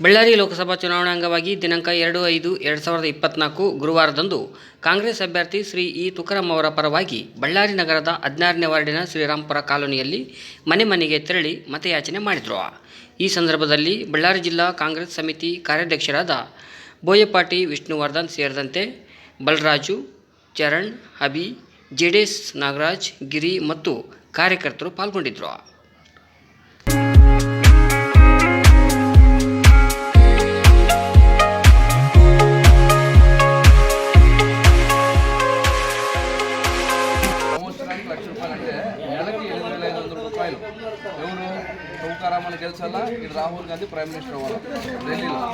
ಬಳ್ಳಾರಿ ಲೋಕಸಭಾ ಚುನಾವಣಾ ಅಂಗವಾಗಿ ದಿನಾಂಕ ಎರಡು ಐದು ಎರಡು ಸಾವಿರದ ಇಪ್ಪತ್ನಾಲ್ಕು ಗುರುವಾರದಂದು ಕಾಂಗ್ರೆಸ್ ಅಭ್ಯರ್ಥಿ ಶ್ರೀ ಇ ತುಕಾರಾಂ ಅವರ ಪರವಾಗಿ ಬಳ್ಳಾರಿ ನಗರದ ಹದಿನಾರನೇ ವಾರ್ಡಿನ ಶ್ರೀರಾಂಪುರ ಕಾಲೋನಿಯಲ್ಲಿ ಮನೆ ಮನೆಗೆ ತೆರಳಿ ಮತಯಾಚನೆ ಮಾಡಿದರು. ಈ ಸಂದರ್ಭದಲ್ಲಿ ಬಳ್ಳಾರಿ ಜಿಲ್ಲಾ ಕಾಂಗ್ರೆಸ್ ಸಮಿತಿ ಕಾರ್ಯಾಧ್ಯಕ್ಷರಾದ ಬೋಯಪಾಟಿ ವಿಷ್ಣುವರ್ಧನ್ ಸೇರಿದಂತೆ ಬಲರಾಜು, ಚರಣ್, ಅಭಿ, ಜೆಡಿಎಸ್ ನಾಗರಾಜ್, ಗಿರಿ ಮತ್ತು ಕಾರ್ಯಕರ್ತರು ಪಾಲ್ಗೊಂಡಿದ್ದರು రూపాయలు. ఎవరు? చౌకారామని గెలిచాలా? ఇటు రాహుల్ గాంధీ ప్రైమ్ మినిస్టర్ అవ్వాలి? ఢిల్లీలో.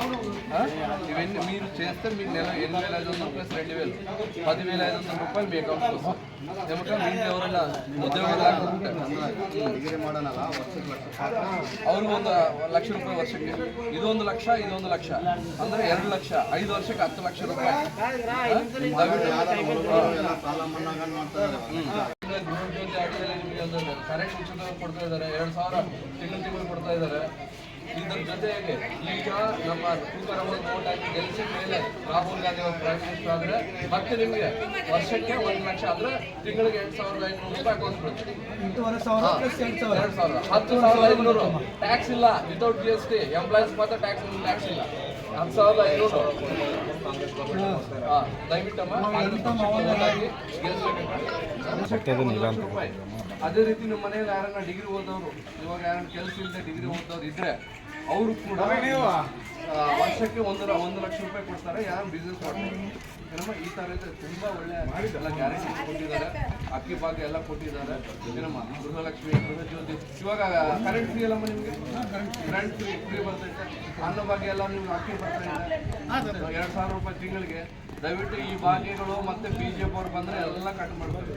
ఇవన్నీ మీరు చేస్తే మీకు నెల ఎనిమిది వేల ఐదు వందలు ప్లస్ రెండు వేలు పదివేల ఐదు వందల రూపాయలు మీ అకౌంట్కి వస్తుంది ఏమంటే మీకు ఎవరైనా ಉದ್ಯೋಗ ಅವ್ರಿಗೆ ಒಂದು ಲಕ್ಷ ರೂಪಾಯಿ ವರ್ಷಕ್ಕೆ ಇದೊಂದು ಲಕ್ಷ ಇದೊಂದು ಲಕ್ಷ ಅಂದ್ರೆ ಎರಡು ಲಕ್ಷ ಐದು ವರ್ಷಕ್ಕೆ ಹತ್ತು ಲಕ್ಷ ರೂಪಾಯಿ ಕರೆಂಟ್ ಉಚಿತ ಕೊಡ್ತಾ ಇದ್ದಾರೆ ಎರಡು ಸಾವಿರ ತಿಂಗಳು ತಿಂಗಳು ಕೊಡ್ತಾ ಇದ್ದಾರೆ ಇದ್ರ ಜೊತೆಗೆ ಈಗ ನಮ್ಮ ಸ್ಪೀಕರ್ ಅವರು ನೋಟ್ ಹಾಕಿ ಗೆಲ್ಸಿದ ಮೇಲೆ ರಾಹುಲ್ ಗಾಂಧಿ ಅವರು ಪ್ರೈಮ್ ಮಿನಿಸ್ಟರ್ ಆದ್ರೆ ಮತ್ತೆ ನಿಮಗೆ ವರ್ಷಕ್ಕೆ ಒಂದು ಲಕ್ಷ ಆದರೆ ತಿಂಗಳಿಗೆ ಎಂಟು ಸಾವಿರದ ಐನೂರು ರೂಪಾಯಿ ಕೊಡ್ಬಿಡುತ್ತೆ ಎರಡು ಸಾವಿರ ಹತ್ತು ಸಾವಿರದ ಐನೂರು. ಟ್ಯಾಕ್ಸ್ ಇಲ್ಲ. Without G S T employees ಮಾತ್ರ ಟ್ಯಾಕ್ಸ್ ಟ್ಯಾಕ್ಸ್ ಇಲ್ಲ. ಹತ್ತು ಸಾವಿರದ ಐನೂರು. ದಯವಿಟ್ಟು. ಅದೇ ರೀತಿ ನಿಮ್ಮ ಮನೆಯಲ್ಲಿ ಯಾರನ್ನ ಡಿಗ್ರಿ ಓದೋರು ಇವಾಗ ಯಾರನ್ನ ಕೆಲಸ ಇಲ್ಲದೆ ಡಿಗ್ರಿ ಓದೋರು ಇದ್ರೆ ಅವರು ಕೂಡ ವರ್ಷಕ್ಕೆ ಒಂದು ಒಂದು ಲಕ್ಷ ರೂಪಾಯಿ ಕೊಡ್ತಾರೆ ಯಾರು ಬಿಸ್ನೆಸ್ ಮಾಡ್ತಾರೆ? ಏನಮ್ಮ ಈ ತರ ತುಂಬಾ ಒಳ್ಳೆ ಎಲ್ಲ ಗ್ಯಾರಂಟಿ ಕೊಟ್ಟಿದ್ದಾರೆ. ಅಕ್ಕಿ ಭಾಗ್ಯ ಎಲ್ಲ ಕೊಟ್ಟಿದ್ದಾರೆ. ಏನಮ್ಮ ಗೃಹಲಕ್ಷ್ಮಿ ಗೃಹಜ್ಯೋತಿ ಇವಾಗ ಕರೆಂಟ್ ಫ್ರೀ ಅಲ್ಲಮ್ಮ ನಿಮಗೆ? ಕರೆಂಟ್ ಫ್ರೀ ಫ್ರೀ ಬರ್ತೈತೆ. ಅನ್ನ ಭಾಗ್ಯ ಎಲ್ಲ ನಿಮ್ಗೆ ಅಕ್ಕಿ ಬರ್ತಾ ಇದೆ. ಎರಡು ಸಾವಿರ ರೂಪಾಯಿ ತಿಂಗಳಿಗೆ. ದಯವಿಟ್ಟು ಈ ಭಾಗ್ಯಗಳು ಮತ್ತೆ ಬಿ ಜೆ ಪಿ ಅವ್ರು ಬಂದ್ರೆ ಎಲ್ಲ ಕಟ್ ಮಾಡ್ತಾರೆ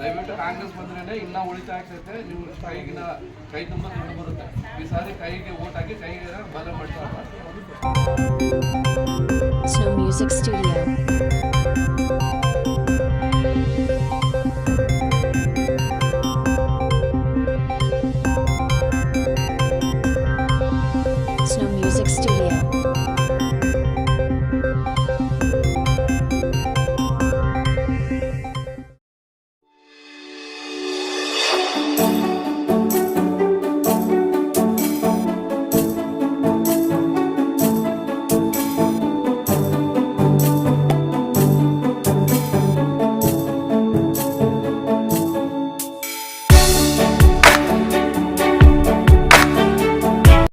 ದಯವಿಟ್ಟು ಕಾಂಗ್ರೆಸ್ ಬಂದ್ರೆ ಇನ್ನ ಉಳಿತಾಯ ಆಗ್ತೈತೆ, ನೀವು ಕೈಗಿನ ಕೈ ತುಂಬ ದುಡ್ಡು ಬರುತ್ತೆ. ಈ ಸಾರಿ ಕೈಗೆ ಓಟ್ ಹಾಕಿ ಕೈಗೆ ಬಲ ಮಾಡ್ತಾರೆ Music Studio.